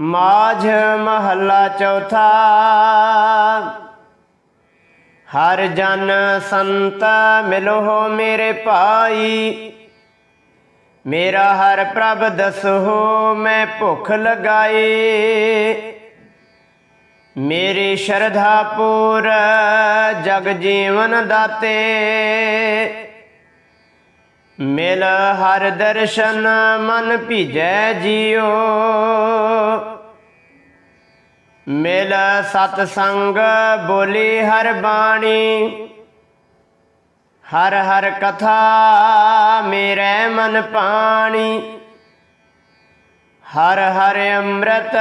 ਮਾਝ ਮਹੱਲਾ ਚੌਥਾ। ਹਰ ਜਨ ਸੰਤ ਮਿਲੋ ਮੇਰੇ ਭਾਈ। ਮੇਰਾ ਹਰ ਪ੍ਰਭ ਦਸੋ ਮੈਂ ਭੁੱਖ ਲਗਾਏ। ਮੇਰੀ ਸ਼ਰਧਾ ਪੂਰ ਜਗ ਜੀਵਨ ਦਾਤੇ। ਮਿਲ ਹਰ ਦਰਸ਼ਨ ਮਨ ਭੀਜੈ ਜਿਉ। ਮਿਲ ਸਤ ਸੰਗ ਬੋਲੀ ਹਰ ਬਾਣੀ। ਹਰ ਹਰ ਕਥਾ ਮੇਰੇ ਮਨ ਪਾਣੀ। ਹਰ ਹਰ ਅੰਮ੍ਰਿਤ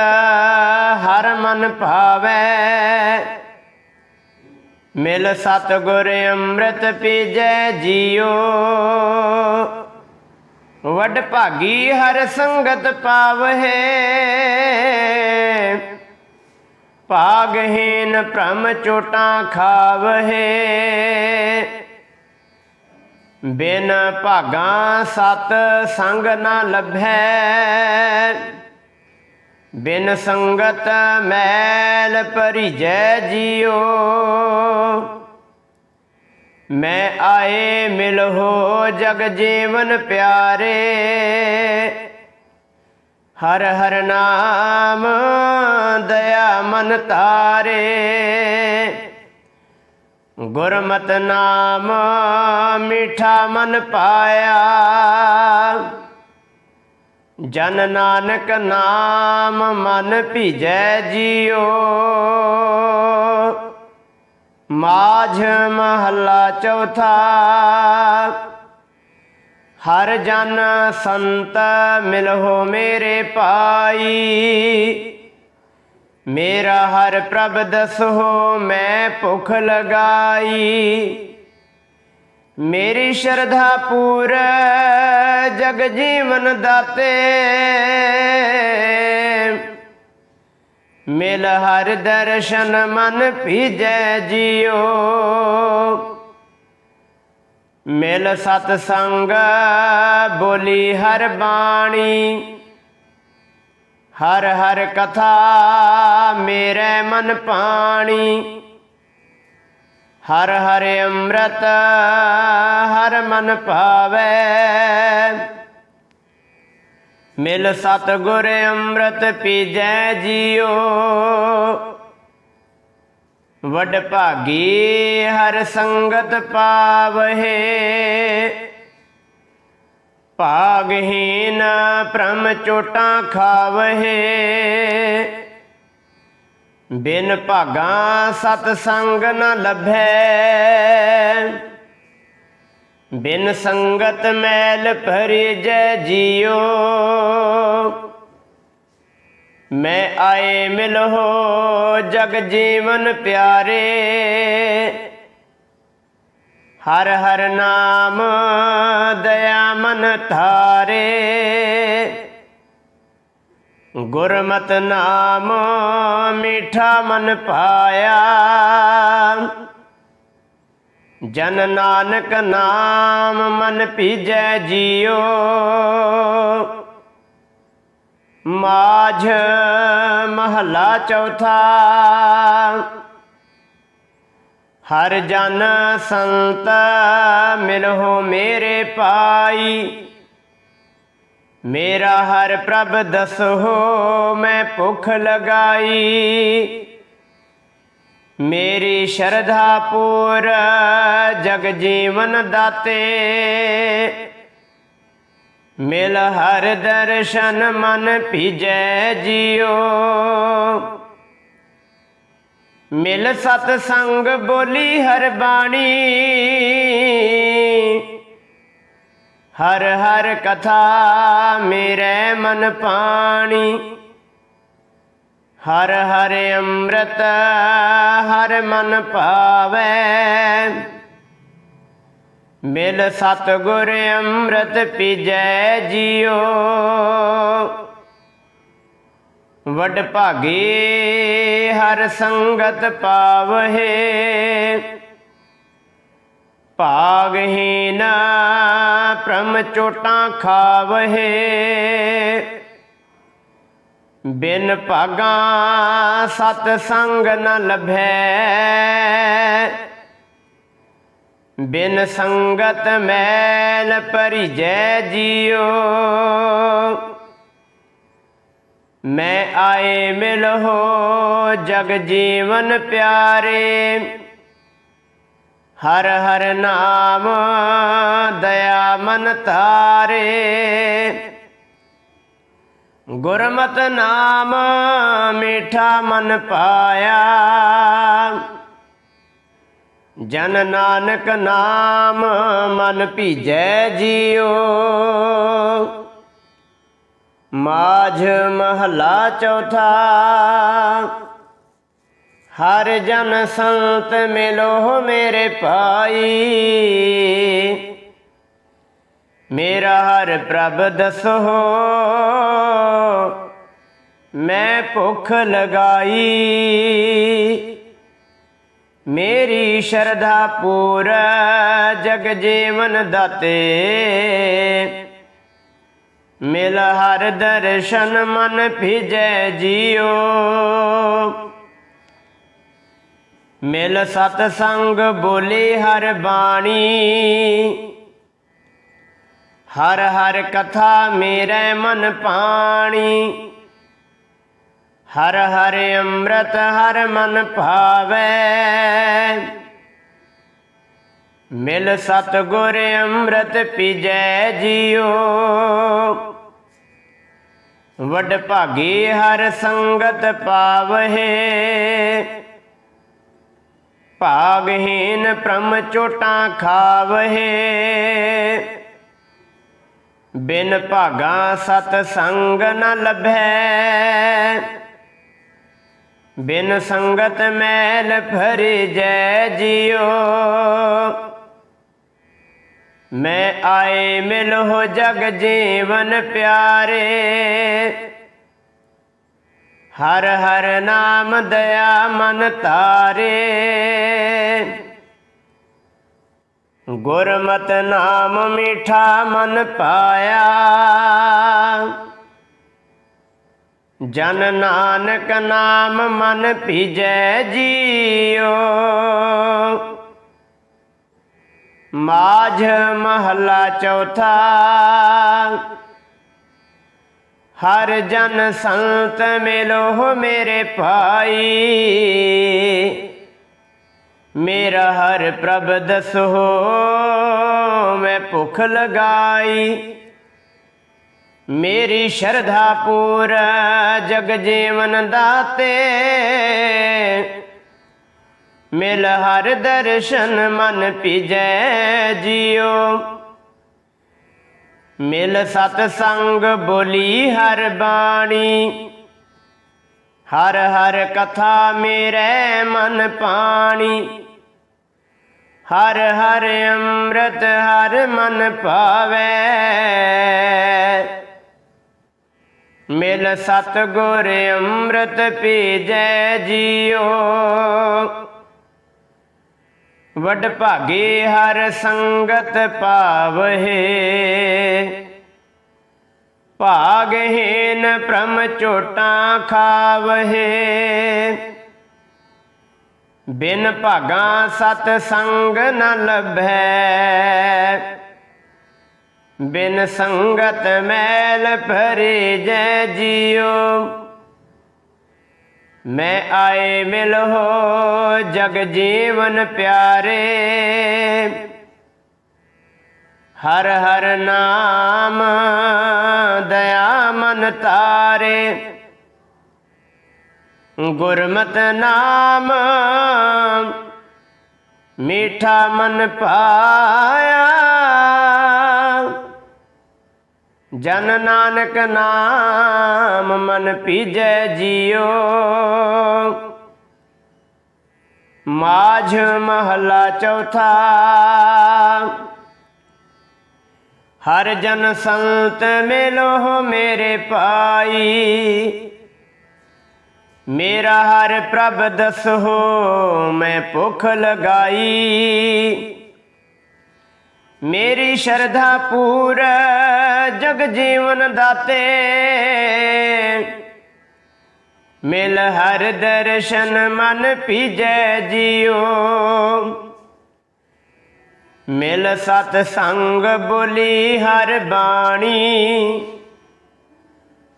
ਹਰ ਮਨ ਭਾਵੈ। ਮਿਲ ਸਤ ਗੁਰ ਅੰਮ੍ਰਿਤ ਪੀਜੈ ਜੀਉ ਵਡ ਭਾਗੀ ਹਰ ਸੰਗਤ ਪਾਵਹਿ। ਭਾਗਹੀਨ ਭ੍ਰਮ ਚੋਟਾਂ ਖਾਵਹਿ। ਬਿਨ ਭਾਗਾ ਸਤ ਸੰਗ ਨਾ ਲੱਭੈ ਬਿਨ ਸੰਗਤ ਮੈਲ ਭਰੀਜੈ ਜਿਉ ਮੈਂ ਆਏ ਮਿਲ ਹੋ ਜਗ ਜੀਵਨ ਪਿਆਰੇ। ਹਰ ਹਰ ਨਾਮ ਦਇਆ ਮਨ ਤਾਰੇ ਗੁਰਮਤ ਨਾਮ ਮਿਠਾ ਮਨ ਪਾਇਆ। ਜਨ ਨਾਨਕ ਨਾਮ ਮਨ ਭੀਜੈ ਜਿਉ। ਮਾਝ ਮਹੱਲਾ ਚੌਥਾ। ਹਰ ਜਨ ਸੰਤ ਮਿਲੋ ਮੇਰੇ ਪਾਈ ਮੇਰਾ ਹਰ ਪ੍ਰਭ ਦਸੋ ਮੈਂ ਭੁਖ ਲਗਾਈ। ਮੇਰੀ ਸ਼ਰਧਾ ਪੂਰ ਜਗ ਜੀਵਨ ਦਾਤੇ। ਮਿਲ ਹਰ ਦਰਸ਼ਨ ਮਨ ਭੀਜੈ ਜਿਉ ਮਿਲ ਸਤ ਸੰਗ ਬੋਲੀ ਹਰ ਬਾਣੀ। ਹਰ ਹਰ ਕਥਾ ਮੇਰੇ ਮਨ ਪਾਣੀ। ਹਰ ਹਰ ਅੰਮ੍ਰਿਤ, ਹਰ ਮਨ ਭਾਵੈ। ਮਿਲ ਸਤ ਗੁਰ ਅੰਮ੍ਰਿਤ ਪੀਜੈ ਜੀਓ। ਵਡ ਭਾਗੀ ਹਰ ਸੰਗਤ ਪਾਵਹਿ। ਭਾਗਹੀਨ ਭ੍ਰਮ ਚੋਟਾਂ ਖਾਵਹਿ। ਬਿਨ ਭਾਗਾ ਸਤ ਸੰਗ ਨ ਲਭੈ। ਬਿਨ ਸੰਗਤ ਮੈਲ ਭਰੀ ਜੈ ਜਿਉ ਮੈਂ ਆਏ ਮਿਲੋ ਜਗ ਜੀਵਨ ਪਿਆਰੇ। ਹਰ ਹਰ ਨਾਮ ਦਇਆ ਮਨ ਧਾਰੇ। ਗੁਰਮਤ ਨਾਮ ਮਿਠਾ ਮਨ ਪਾਇਆ। ਜਨ ਨਾਨਕ ਨਾਮ ਮਨ ਭੀਜੈ ਜਿਉ ਮਾਝ ਮਹੱਲਾ ਚੌਥਾ। ਹਰ ਜਨ ਸੰਤ ਮਿਲੋ ਮੇਰੇ ਪਾਈ। ਮੇਰਾ ਹਰ ਪ੍ਰਭ ਦਸੋ, ਮੈਂ ਭੁੱਖ ਲਗਾਈ। ਮੇਰੀ ਸ਼ਰਧਾ ਪੂਰ ਜਗ ਜੀਵਨ ਦਾਤੇ। ਮਿਲ ਹਰ ਦਰਸ਼ਨ ਮਨ ਭੀਜੈ ਜਿਉ ਮਿਲ ਸਤ ਸੰਗ ਬੋਲੀ ਹਰ ਬਾਣੀ। ਹਰ ਹਰ ਕਥਾ ਮੇਰੇ ਮਨ ਪਾਣੀ। ਹਰ ਹਰ ਅੰਮ੍ਰਿਤ ਹਰ ਮਨ ਭਾਵੈ ਮਿਲ ਸਤ ਗੁਰ ਅੰਮ੍ਰਿਤ ਪੀਜੈ ਜਿਉ ਵਡ ਭਾਗੇ ਹਰ ਸੰਗਤ ਪਾਵਹਿ। ਭਾਗਹੀਨ ਪ੍ਰਮ ਚੋਟਾਂ ਖਾਵਹਿ। ਬਿਨ ਭਾਗਾ ਸਤ ਸੰਗ ਨ ਲਭੈ। ਬਿਨ ਸੰਗਤ ਮੈਲ ਪਰਿਜੈ ਜਿਉ ਮੈਂ ਆਏ ਮਿਲ ਹੋ ਜਗ ਜੀਵਨ ਪਿਆਰੇ। ਹਰ ਹਰ ਨਾਮ ਦਇਆ ਮਨ ਤਾਰੇ ਗੁਰਮਤ ਨਾਮ ਮੀਠਾ ਮਨ ਪਾਇਆ। ਜਨ ਨਾਨਕ ਨਾਮ ਮਨ ਭੀਜੈ ਜਿਉ ਮਾਝ ਮਹਲਾ ਚੌਥਾ। ਹਰ ਜਨ ਸੰਤ ਮਿਲੋ ਮੇਰੇ ਭਾਈ। ਮੇਰਾ ਹਰ ਪ੍ਰਭ ਦਸੋ, ਮੈਂ ਭੁੱਖ ਲਗਾਈ। ਮੇਰੀ ਸ਼ਰਧਾ ਪੂਰ ਜਗ ਜੀਵਨ ਦਾਤੇ। ਮਿਲ ਹਰ ਦਰਸ਼ਨ ਮਨ ਭਿਜੈ ਜਿਉ ਮਿਲ ਸਤ ਸੰਗ ਬੋਲੇ ਹਰ ਬਾਣੀ। ਹਰ ਹਰ ਕਥਾ ਮੇਰੇ ਮਨ ਪਾਣੀ। ਹਰ ਹਰ ਅੰਮ੍ਰਿਤ ਹਰ ਮਨ ਭਾਵੈ। ਮਿਲ ਸਤ ਗੁਰ ਅੰਮ੍ਰਿਤ ਪੀਜੈ ਜਿਉ ਵਡ ਭਾਗੀ ਹਰ ਸੰਗਤ ਪਾਵਹਿ। ਭਾਗਹੀਨ ਪ੍ਰਮ ਚੋਟਾਂ ਖਾਵਹਿ। ਬਿਨ ਭਾਗਾ ਸਤ ਸੰਗ ਨ ਲਭੈ। ਬਿਨ ਸੰਗਤ ਮੈਲ ਭਰੀ ਜੈ ਜਿਉ। ਮੈਂ ਆਏ ਮਿਲ ਹੋ ਜਗ ਜੀਵਨ ਪਿਆਰੇ। ਹਰ ਹਰ ਨਾਮ ਦਇਆ ਮਨ ਤਾਰੇ ਗੁਰਮਤ ਨਾਮ ਮੀਠਾ ਮਨ ਪਾਇਆ। ਜਨ ਨਾਨਕ ਨਾਮ ਮਨ ਭੀਜੈ ਜੀਓ। ਮਾਝ ਮਹਲਾ ਚੌਥਾ। ਹਰ ਜਨ ਸੰਤ ਮਿਲੋ ਮੇਰੇ ਭਾਈ। ਮੇਰਾ ਹਰ ਪ੍ਰਭ ਦਸੋ, ਮੈਂ ਭੁੱਖ ਲਗਾਈ। ਮੇਰੀ ਸ਼ਰਧਾ ਪੂਰ ਜਗ ਜੀਵਨ ਦਾਤੇ। ਮਿਲ ਹਰ ਦਰਸ਼ਨ ਮਨ ਭਿਜੈ ਜਿਉ ਮਿਲ ਸਤ ਸੰਗ ਬੋਲੀ ਹਰ ਬਾਣੀ। ਹਰ ਹਰ ਕਥਾ ਮੇਰੇ ਮਨ ਪਾਣੀ। ਹਰ ਹਰ ਅੰਮ੍ਰਿਤ ਹਰ ਮਨ ਭਾਵੈ ਮਿਲ ਸਤ ਗੁਰ ਅੰਮ੍ਰਿਤ ਪੀਜੈ ਜਿਉ ਵੱਡ ਭਾਗੇ ਹਰ ਸੰਗਤ ਪਾਵਹਿ। ਭਾਗਹੀਨ ਪ੍ਰਮ ਚੋਟਾਂ ਖਾਵਹਿ। ਬਿਨ ਭਾਗਾ ਸਤ ਸੰਗ ਨ ਲਭੈ ਬਿਨ ਸੰਗਤ ਮੈਲ ਭਰੇ ਜੈ ਜੀਓ। ਮੈਂ ਆਏ ਮਿਲ ਹੋ ਜਗ ਜੀਵਨ ਪਿਆਰੇ। ਹਰ ਹਰ ਨਾਮ ਦਇਆ ਮਨ ਤਾਰੇ। ਗੁਰਮਤ ਨਾਮ ਮੀਠਾ ਮਨ ਪਾਇਆ। ਜਨ ਨਾਨਕ ਨਾਮ ਮਨ ਪੀਜੈ ਜਿਉ ਮਾਝ ਮਹਲਾ ਚੌਥਾ। ਹਰ ਜਨ ਸੰਤ ਮਿਲੋ ਮੇਰੇ ਪਾਈ ਮੇਰਾ ਹਰ ਪ੍ਰਭ ਦਸੋ, ਮੈਂ ਭੁੱਖ ਲਗਾਈ। ਮੇਰੀ ਸ਼ਰਧਾ ਪੂਰ ਜਗ ਜੀਵਨ ਦਾਤੇ। ਮਿਲ ਹਰ ਦਰਸ਼ਨ ਮਨ ਪੀਜੈ ਜਿਉ ਮਿਲ ਸਤ ਸੰਗ ਬੋਲੀ ਹਰ ਬਾਣੀ।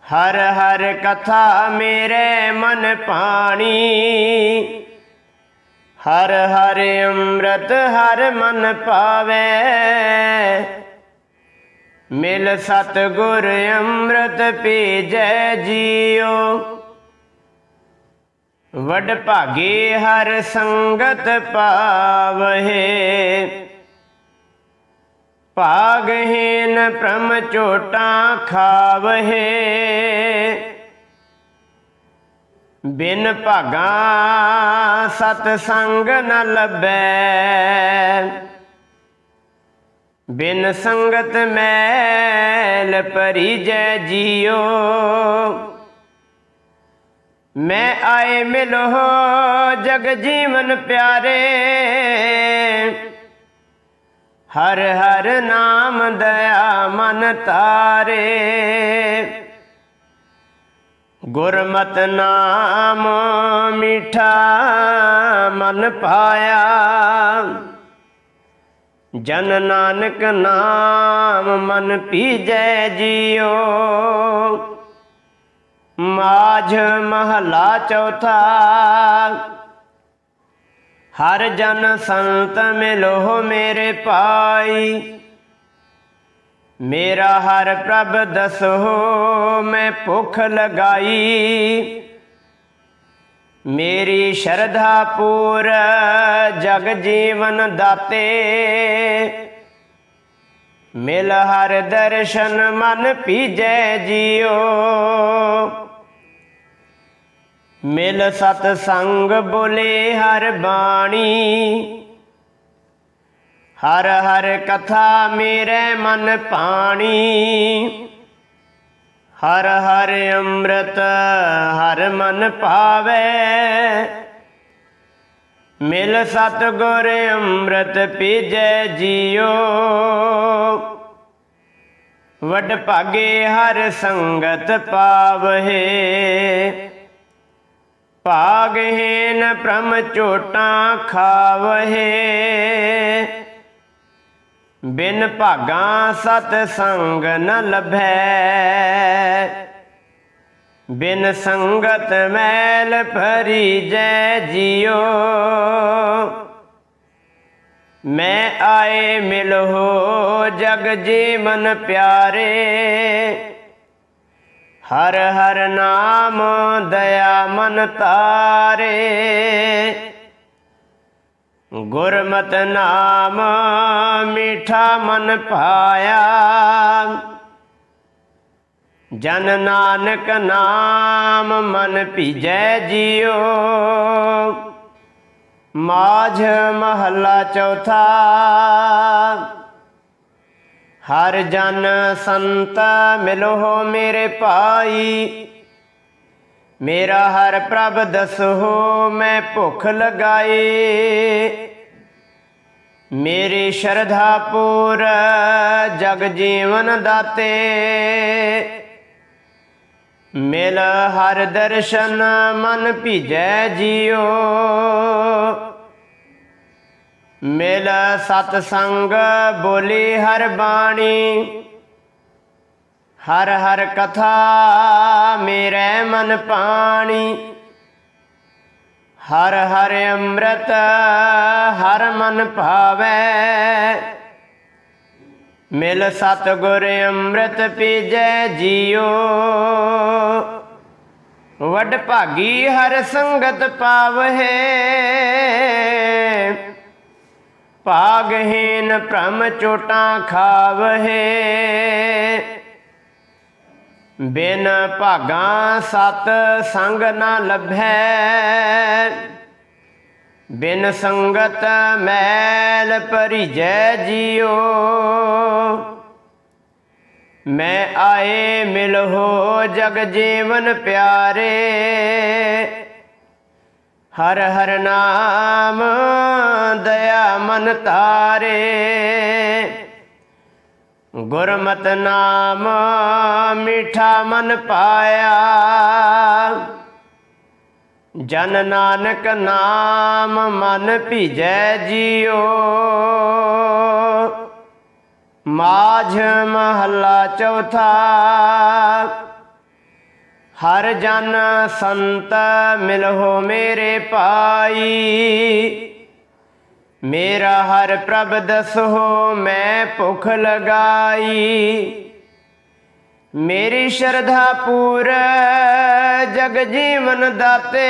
ਹਰ ਹਰ ਕਥਾ ਮੇਰੇ ਮਨ ਪਾਣੀ। ਹਰ ਹਰ ਅੰਮ੍ਰਿਤ ਹਰ ਮਨ ਪਾਵੇ। ਮਿਲ ਸਤ ਗੁਰ ਅੰਮ੍ਰਿਤ ਪੀਜੈ ਜੀਓ। ਵਡ ਭਾਗੇ ਹਰ ਸੰਗਤ ਪਾਵਹਿ। ਭਾਗਹੀਨ ਪ੍ਰਮ ਝੋਟਾਂ ਖਾਵਹਿ। ਬਿਨ ਭਾਗਾ ਸਤ ਸੰਗ ਨ ਲੱਭੈ। ਬਿਨ ਸੰਗਤ ਮੈਲ ਪਰਿਜੈ ਜਿਉ ਮੈਂ ਆਏ ਮਿਲੋ ਜਗ ਜੀਵਨ ਪਿਆਰੇ। ਹਰ ਹਰ ਨਾਮ ਦਇਆ ਮਨ ਤਾਰੇ। ਗੁਰਮਤ ਨਾਮ ਮਿਠਾ ਮਨ ਪਾਇਆ। ਜਨ ਨਾਨਕ ਨਾਮ ਮਨ ਪੀਜੈ ਜਿਉ ਮਾਝ ਮਹਲਾ ਚੌਥਾ। ਹਰ ਜਨ ਸੰਤ ਮਿਲੋ ਮੇਰੇ ਪਾਈ ਮੇਰਾ ਹਰ ਪ੍ਰਭ ਦਸੋ, ਮੈਂ ਭੁੱਖ ਲਗਾਈ। ਮੇਰੀ ਸ਼ਰਧਾ ਪੂਰ ਜਗ ਜੀਵਨ ਦਾਤੇ। ਮਿਲ ਹਰ ਦਰਸ਼ਨ ਮਨ ਪੀਜੈ ਜਿਉ ਮਿਲ ਸਤ ਸੰਗ ਬੋਲੇ ਹਰ ਬਾਣੀ। ਹਰ ਹਰ ਕਥਾ ਮੇਰੇ ਮਨ ਪਾਣੀ। ਹਰ ਹਰ ਅੰਮ੍ਰਿਤ ਹਰ ਮਨ ਪਾਵੇ। ਮਿਲ ਸਤ ਗੁਰ ਅੰਮ੍ਰਿਤ ਪੀਜੈ ਜੀਓ। ਵਡ ਭਾਗੇ ਹਰ ਸੰਗਤ ਪਾਵਹਿ। ਭਾਗਹੀਨ ਪ੍ਰਮ ਝੋਟਾਂ ਖਾਵਹਿ। ਬਿਨ ਭਾਗਾ ਸਤ ਸੰਗ ਨ ਲਭੈ। ਬਿਨ ਸੰਗਤ ਮੈਲ ਭਰੀ ਜੈ ਜਿਉ। ਮੈਂ ਆਏ ਮਿਲੋ ਜਗ ਜੀਵਨ ਪਿਆਰੇ। ਹਰ ਹਰ ਨਾਮ ਦਇਆ ਮਨ ਤਾਰੇ। ਗੁਰਮਤ ਨਾਮ, ਮਿਠਾ ਮਨ ਪਾਇਆ। ਜਨ ਨਾਨਕ ਨਾਮ ਮਨ ਭੀਜੈ ਜਿਉ ਮਾਝ ਮਹੱਲਾ ਚੌਥਾ। ਹਰ ਜਨ ਸੰਤ ਮਿਲੋ ਮੇਰੇ ਭਾਈ। ਮੇਰਾ ਹਰ ਪ੍ਰਭ ਦਸੋ, ਮੈਂ ਭੁੱਖ ਲਗਾਏ। ਮੇਰੀ ਸ਼ਰਧਾ ਪੂਰ ਜਗ ਜੀਵਨ ਦਾਤੇ। ਮਿਲ ਹਰ ਦਰਸ਼ਨ, ਮਨ ਭੀਜੈ ਜਿਉ ਮਿਲ ਸਤ ਸੰਗ ਬੋਲੀ ਹਰ ਬਾਣੀ। ਹਰ ਹਰ ਕਥਾ ਮੇਰੇ ਮਨ ਪਾਣੀ। ਹਰ ਹਰ ਅੰਮ੍ਰਿਤ ਹਰ ਮਨ ਭਾਵੈ। ਮਿਲ ਸਤ ਗੁਰ ਅੰਮ੍ਰਿਤ ਪੀਜੈ ਜੀਓ। ਵੱਡ ਭਾਗੀ ਹਰ ਸੰਗਤ ਪਾਵਹਿ। ਭਾਗਹੀਨ ਭ੍ਰਮ ਚੋਟਾਂ ਖਾਵਹਿ। ਬਿਨ ਭਾਗਾ ਸਤ ਸੰਗ ਨਾ ਲੱਭੈ। ਬਿਨ ਸੰਗਤ ਮੈਲ ਪਰਿਜੈ ਜਿਉ ਮੈਂ ਆਏ ਮਿਲੋ ਜਗ ਜੀਵਨ ਪਿਆਰੇ। ਹਰ ਹਰ ਨਾਮ ਦਇਆ ਮਨ ਤਾਰੇ। ਗੁਰਮਤ ਨਾਮ ਮਿਠਾ ਮਨ ਪਾਇਆ। ਜਨ ਨਾਨਕ ਨਾਮ ਮਨ ਭੀਜੈ ਜੀਓ ਮਾਝ ਮਹੱਲਾ ਚੌਥਾ। ਹਰ ਜਨ ਸੰਤ ਮਿਲਹੁ ਮੇਰੇ ਪਾਈ ਮੇਰਾ ਹਰ ਪ੍ਰਭ ਦਸੋ, ਮੈਂ ਭੁਖ ਲਗਾਈ। ਮੇਰੀ ਸ਼ਰਧਾ ਪੂਰ ਜਗ ਜੀਵਨ ਦਾਤੇ।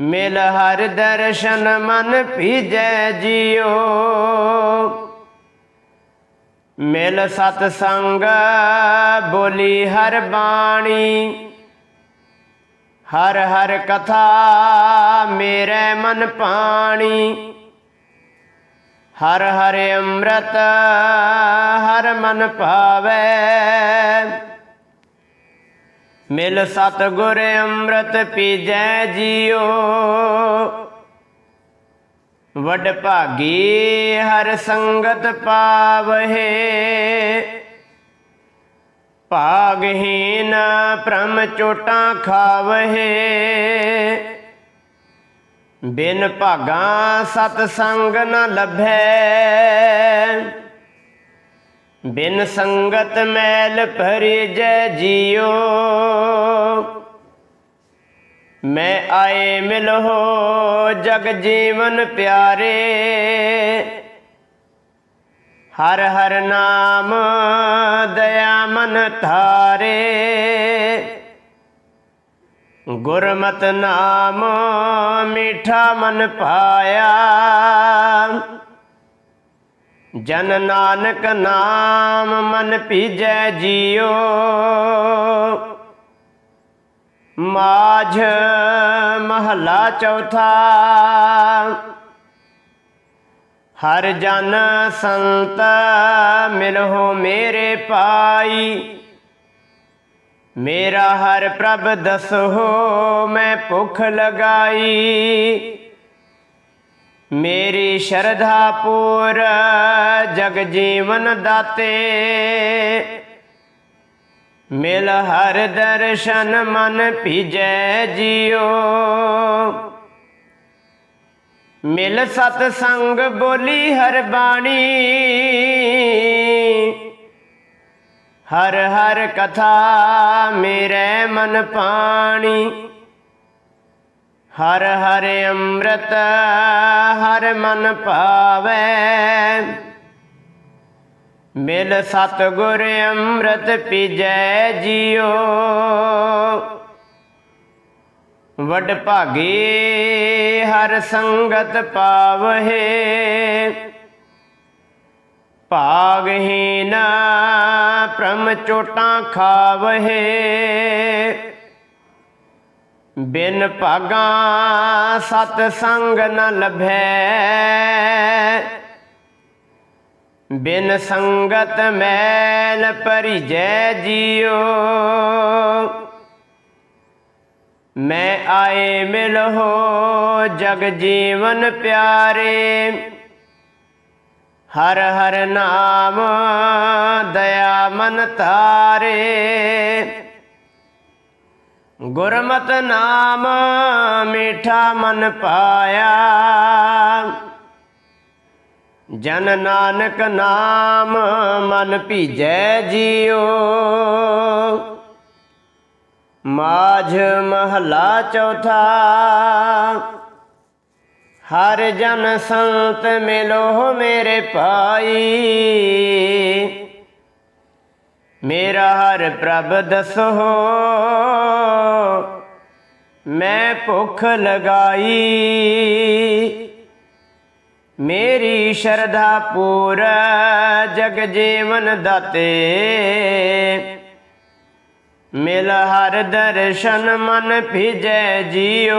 ਮਿਲ ਹਰ ਦਰਸ਼ਨ ਮਨ ਭੀਜੈ ਜਿਉ ਮਿਲ ਸਤ ਸੰਗ ਬੋਲੀ ਹਰ ਬਾਣੀ। ਹਰ ਹਰ ਕਥਾ ਮੇਰੇ ਮਨ ਪਾਣੀ। ਹਰ ਹਰ ਅੰਮ੍ਰਿਤ ਹਰ ਮਨ ਭਾਵੈ। ਮਿਲ ਸਤ ਗੁਰ ਅੰਮ੍ਰਿਤ ਪੀਜੈ ਜੀਓ। ਵਡ ਭਾਗੀ ਹਰ ਸੰਗਤ ਪਾਵਹਿ। ਭਾਗਹੀਨ ਪ੍ਰਮ ਚੋਟਾਂ ਖਾਵਹਿ। ਬਿਨ ਭਾਗਾ ਸਤ ਸੰਗ ਨ ਲਭੈ। ਬਿਨ ਸੰਗਤ ਮੈਲ ਭਰੀ ਜੈ ਜੀਓ। ਮੈਂ ਆਏ ਮਿਲੋ ਜਗ ਜੀਵਨ ਪਿਆਰੇ। ਹਰ ਹਰ ਨਾਮ ਦਇਆ ਮਨ ਧਾਰੇ। ਗੁਰਮਤ ਨਾਮ ਮੀਠਾ ਮਨ ਪਾਇਆ। ਜਨ ਨਾਨਕ ਨਾਮ ਮਨ ਭੀਜੈ ਜੀਓ। ਮਾਝ ਮਹਲਾ ਚੌਥਾ। ਹਰ ਜਨ ਸੰਤ ਮਿਲਹੁ ਮੇਰੇ ਪਾਈ। ਮੇਰਾ ਹਰ ਪ੍ਰਭ ਦਸੋ ਮੈਂ ਭੁਖ ਲਗਾਈ। ਮੇਰੀ ਸ਼ਰਧਾ ਪੂਰ ਜਗ ਜੀਵਨ ਦਾਤੇ। ਮਿਲ ਹਰ ਦਰਸ਼ਨ ਮਨ ਭੀਜੈ ਜਿਉ। ਮਿਲ ਸਤ ਸੰਗ ਬੋਲੀ ਹਰ ਬਾਣੀ। ਹਰ ਹਰ ਕਥਾ ਮੇਰੇ ਮਨ ਪਾਣੀ। ਹਰ ਹਰ ਅੰਮ੍ਰਿਤ ਹਰ ਮਨ ਭਾਵੈ। ਮਿਲ ਸਤ ਗੁਰ ਅੰਮ੍ਰਿਤ ਪੀਜੈ ਜਿਉ ਵਡ ਭਾਗੇ ਹਰ ਸੰਗਤ ਪਾਵਹਿ। ਭਾਗਹੀਨ ਪ੍ਰਮ ਚੋਟਾਂ ਖਾਵਹਿ। ਬਿਨ ਭਾਗਾ ਸਤ ਸੰਗ ਨ ਲਭੈ। ਬਿਨ ਸੰਗਤ ਮੈਲ ਪਰਿਜੈ ਜਿਉ ਮੈਂ ਆਏ ਮਿਲ ਹੋ ਜਗ ਜੀਵਨ ਪਿਆਰੇ। ਹਰ ਹਰ ਨਾਮ ਦਇਆ ਮਨ ਤਾਰੇ ਗੁਰਮਤ ਨਾਮ ਮੀਠਾ ਮਨ ਪਾਇਆ। ਜਨ ਨਾਨਕ ਨਾਮ ਮਨ ਭੀਜੈ ਜੀਓ। ਮਾਝ ਮਹਲਾ ਚੌਥਾ। ਹਰ ਜਨ ਸੰਤ ਮਿਲੋ ਮੇਰੇ ਭਾਈ। ਮੇਰਾ ਹਰ ਪ੍ਰਭ ਦਸੋ, ਮੈਂ ਭੁੱਖ ਲਗਾਈ। ਮੇਰੀ ਸ਼ਰਧਾ ਪੂਰ ਜਗ ਜੀਵਨ ਦਾਤੇ। ਮਿਲ ਹਰ ਦਰਸ਼ਨ ਮਨ ਭਿਜੈ ਜਿਉ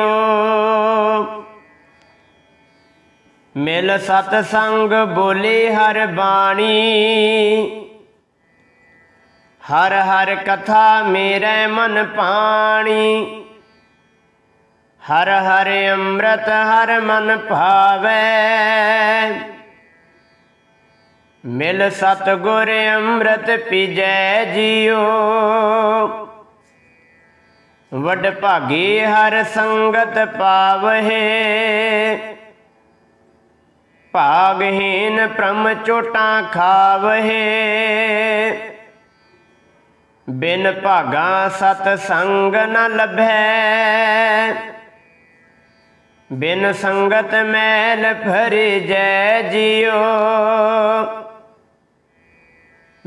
ਮਿਲ ਸਤ ਸੰਗ ਬੋਲੇ ਹਰ ਬਾਣੀ। ਹਰ ਹਰ ਕਥਾ ਮੇਰੇ ਮਨ ਪਾਣੀ। ਹਰ ਹਰ ਅੰਮ੍ਰਿਤ ਹਰ ਮਨ ਭਾਵੈ। ਮਿਲ ਸਤ ਗੁਰ ਅੰਮ੍ਰਿਤ ਪੀਜੈ ਜਿਉ ਵਡ ਭਾਗੀ ਹਰ ਸੰਗਤ ਪਾਵਹਿ। ਭਾਗਹੀਨ ਪ੍ਰਮ ਚੋਟਾਂ ਖਾਵਹਿ। ਬਿਨ ਭਾਗਾ ਸਤ ਸੰਗ ਨ ਲਭੈ ਬਿਨ ਸੰਗਤ ਮੈਲ ਭਰੀ ਜੈ ਜਿਉ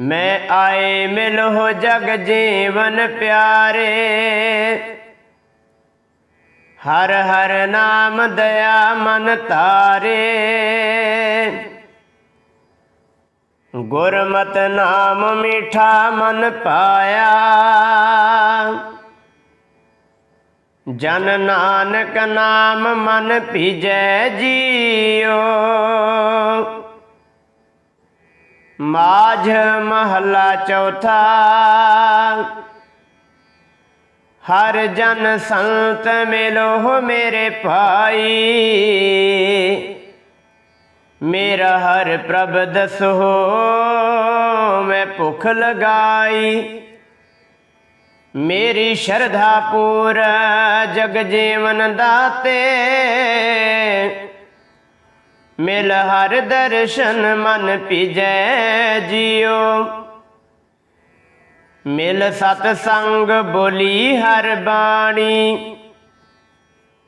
ਮੈਂ ਆਏ ਮਿਲ ਮਿਲੋ ਜਗ ਜੀਵਨ ਪਿਆਰੇ। ਹਰ ਹਰ ਨਾਮ ਦਇਆ ਮਨ ਤਾਰੇ ਗੁਰਮਤ ਨਾਮ ਮੀਠਾ ਮਨ ਪਾਇਆ। ਜਨ ਨਾਨਕ ਨਾਮ ਮਨ ਭੀਜੈ ਜੀਓ। ਮਾਝ ਮਹੱਲਾ ਚੌਥਾ। ਹਰ ਜਨ ਸੰਤ ਮਿਲੋ ਮੇਰੇ ਭਾਈ। ਮੇਰਾ ਹਰ ਪ੍ਰਭ ਦਸੋ, ਮੈਂ ਭੁੱਖ ਲਗਾਈ। ਮੇਰੀ ਸ਼ਰਧਾ ਪੂਰ ਜਗ ਜੀਵਨ ਦਾਤੇ। ਮਿਲ ਹਰ ਦਰਸ਼ਨ ਮਨ ਪੀਜੈ ਜਿਉ। ਮਿਲ ਸਤ ਸੰਗ ਬੋਲੀ ਹਰ ਬਾਣੀ।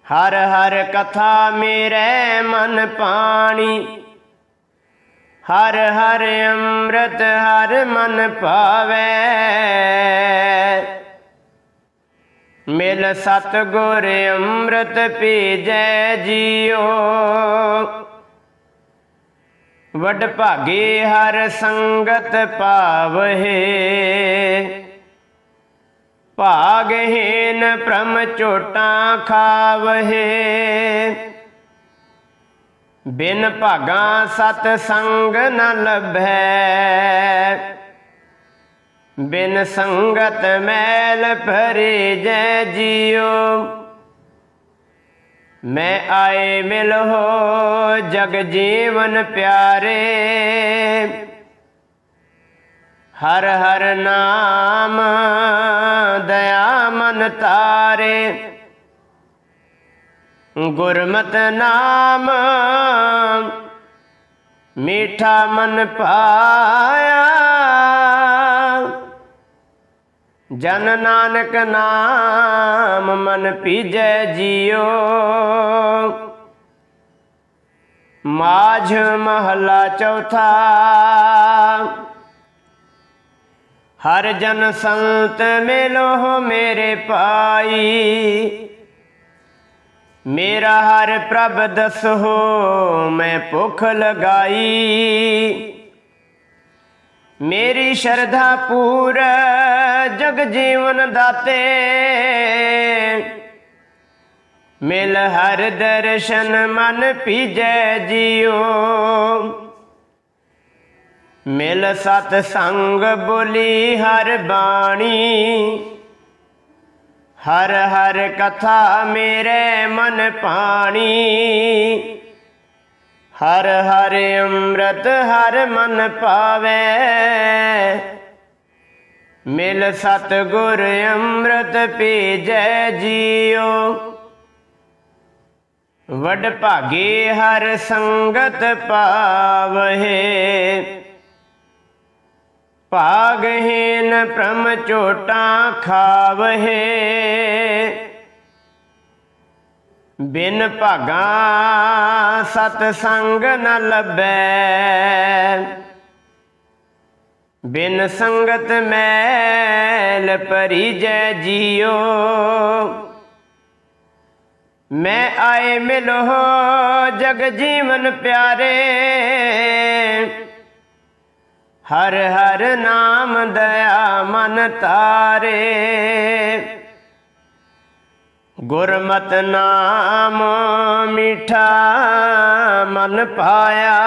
ਹਰ ਹਰ ਕਥਾ ਮੇਰੇ ਮਨ ਪਾਣੀ। ਹਰ ਹਰ ਅੰਮ੍ਰਿਤ ਹਰ ਮਨ ਪਾਵੇ ਮਿਲ ਸਤ ਗੁਰ ਅੰਮ੍ਰਿਤ ਪੀਜੈ ਜਿਉ। ਵਡ ਭਾਗੇ ਹਰ ਸੰਗਤ ਪਾਵਹਿ। ਭਾਗਹੀਨ ਪ੍ਰਮ ਚੋਟਾਂ ਖਾਵਹਿ। ਬਿਨ ਭਾਗਾ ਸਤ ਸੰਗ ਨ ਲਭੈ ਬਿਨ ਸੰਗਤ ਮੈਲ ਭਰੇ ਜੈ ਜੀਓ। ਮੈਂ ਆਏ ਮਿਲੋ ਜਗ ਜੀਵਨ ਪਿਆਰੇ। ਹਰ ਹਰ ਨਾਮ ਦਇਆ ਮਨ ਤਾਰੇ। ਗੁਰਮਤ ਨਾਮ ਮੀਠਾ ਮਨ ਪਾਇਆ। ਜਨ ਨਾਨਕ ਨਾਮ ਮਨ ਪੀਜੈ ਜਿਉ ਮਾਝ ਮਹੱਲਾ ਚੌਥਾ। ਹਰ ਜਨ ਸੰਤ ਮਿਲੋ ਮੇਰੇ ਪਾਈ ਮੇਰਾ ਹਰ ਪ੍ਰਭ ਦਸੋ, ਮੈਂ ਭੁੱਖ ਲਗਾਈ। ਮੇਰੀ ਸ਼ਰਧਾ ਪੂਰ ਜਗ ਜੀਵਨ ਦਾਤੇ। ਮਿਲ ਹਰ ਦਰਸ਼ਨ ਮਨ ਪੀਜੈ ਜਿਉ ਮਿਲ ਸਤ ਸੰਗ ਬੋਲੀ ਹਰ ਬਾਣੀ। ਹਰ ਹਰ ਕਥਾ ਮੇਰੇ ਮਨ ਪਾਣੀ। ਹਰ ਹਰ ਅੰਮ੍ਰਿਤ ਹਰ ਮਨ ਪਾਵੇ। ਮਿਲ ਸਤ ਗੁਰ ਅੰਮ੍ਰਿਤ ਪੀਜੈ ਜੀਓ। ਵਡ ਭਾਗੀ ਹਰ ਸੰਗਤ ਪਾਵਹਿ। ਭਾਗਹੀਨ ਪ੍ਰਮ ਚੋਟਾਂ ਖਾਵਹਿ। ਬਿਨ ਭਾਗਾ ਸਤ ਸੰਗ ਨ ਲਭੈ। ਬਿਨ ਸੰਗਤ ਮੈਲ ਪਰਿਜੈ ਜੀਓ। ਮੈਂ ਆਏ ਮਿਲੋ ਜਗ ਜੀਵਨ ਪਿਆਰੇ। ਹਰ ਹਰ ਨਾਮ ਦਇਆ ਮਨ ਤਾਰੇ। ਗੁਰਮਤ ਨਾਮ ਮੀਠਾ ਮਨ ਪਾਇਆ।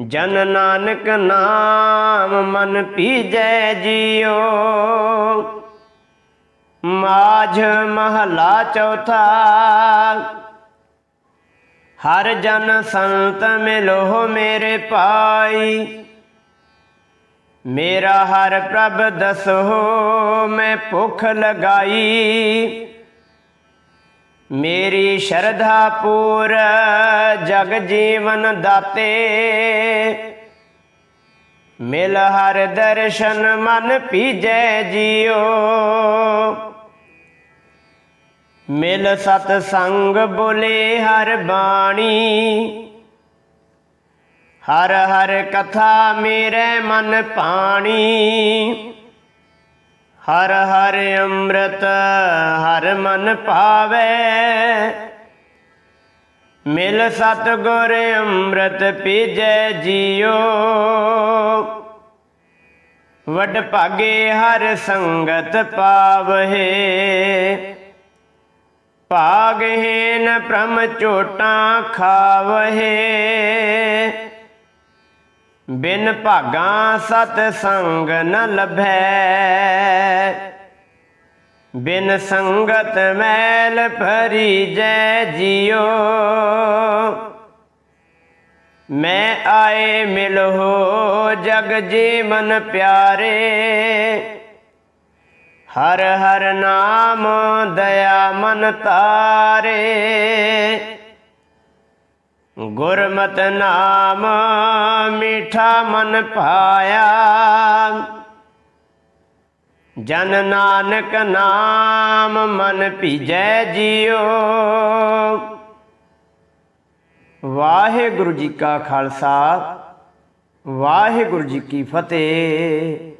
ਜਨ ਨਾਨਕ ਨਾਮ ਮਨ ਪੀਜੈ ਜਿਉ ਮਾਝ ਮਹਲਾ ਚੌਥਾ। ਹਰ ਜਨ ਸੰਤ ਮਿਲੋ ਮੇਰੇ ਪਾਈ ਮੇਰਾ ਹਰ ਪ੍ਰਭ ਦਸੋ, ਮੈਂ ਭੁੱਖ ਲਗਾਈ। ਮੇਰੀ ਸ਼ਰਧਾ ਪੂਰ ਜਗ ਜੀਵਨ ਦਾਤੇ। ਮਿਲ ਹਰ ਦਰਸ਼ਨ ਮਨ ਪੀਜੈ ਜਿਉ ਮਿਲ ਸਤ ਸੰਗ ਬੋਲੇ ਹਰ ਬਾਣੀ। ਹਰ ਹਰ ਕਥਾ ਮੇਰੇ ਮਨ ਪਾਣੀ। ਹਰ ਹਰ ਅੰਮ੍ਰਿਤ ਹਰ ਮਨ ਪਾਵੇ। ਮਿਲ ਸਤ ਗੁਰ ਅੰਮ੍ਰਿਤ ਪੀਜੈ ਜੀਓ। ਵਡ ਭਾਗੇ ਹਰ ਸੰਗਤ ਪਾਵਹਿ। ਭਾਗਹੀਨ ਪ੍ਰਮ ਝੋਟਾਂ ਖਾਵਹਿ। ਬਿਨ ਭਾਗਾ ਸਤ ਸੰਗ ਨ ਲਭੈ। ਬਿਨ ਸੰਗਤ ਮੈਲ ਭਰੀ ਜੈ ਜਿਉ। ਮੈਂ ਆਏ ਮਿਲੋ ਜਗ ਜੀਵਨ ਪਿਆਰੇ। ਹਰ ਹਰ ਨਾਮ ਦਇਆ ਮਨ ਤਾਰੇ। ਗੁਰਮਤ ਨਾਮ, ਮੀਠਾ ਮਨ ਪਾਇਆ। ਜਨ ਨਾਨਕ ਨਾਮ ਮਨ ਭੀਜੈ ਜਿਉ। ਵਾਹਿਗੁਰੂ ਜੀ ਕਾ ਖਾਲਸਾ, ਵਾਹਿਗੁਰੂ ਜੀ ਕੀ ਫਤਿਹ।